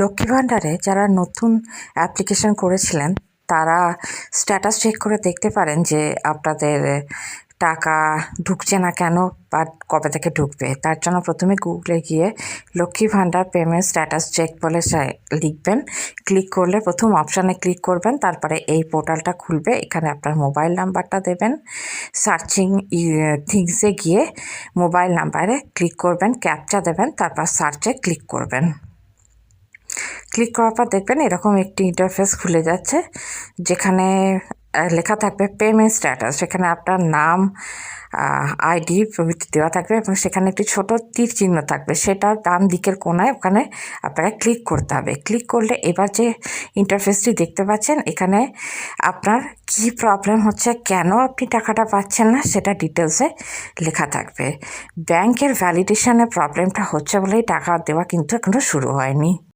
লক্ষ্মী ভাণ্ডারে যারা নতুন অ্যাপ্লিকেশন করেছিলেন, তারা স্ট্যাটাস চেক করে দেখতে পারেন যে আপনাদের টাকা ঢুকছে না কেন বা কবে থেকে ঢুকবে। তার জন্য প্রথমে গুগলে গিয়ে Lakshmi Bhandar payment status check বলে লিখবেন। ক্লিক করলে প্রথম অপশানে ক্লিক করবেন, তারপরে এই পোর্টালটা খুলবে, এখানে আপনার মোবাইল নাম্বারটা দেবেন। সার্চিং থিংসে গিয়ে মোবাইল নাম্বারে ক্লিক করবেন ক্যাপচা দেবেন, তারপর সার্চে ক্লিক করবেন। ক্লিক করার পর দেখবেন এরকম একটি ইন্টারফেস খুলে যাচ্ছে, যেখানে লেখা থাকবে পেমেন্ট স্ট্যাটাস সেখানে আপনার নাম আইডি প্রভৃতি দেওয়া থাকবে এবং সেখানে একটি ছোট তীর চিহ্ন থাকবে। সেটার ডান দিকের কোনায় ওখানে আপনারা ক্লিক করতে হবে। ক্লিক করলে এবার যে ইন্টারফেসটি দেখতে পাচ্ছেন, এখানে আপনার কি প্রবলেম হচ্ছে, কেন আপনি টাকাটা পাচ্ছেন না, সেটা ডিটেলসে লেখা থাকবে। ব্যাংকের ভ্যালিডেশনের প্রবলেমটা হচ্ছে বলেই টাকা দেওয়া কিন্তু এখনও শুরু হয়নি।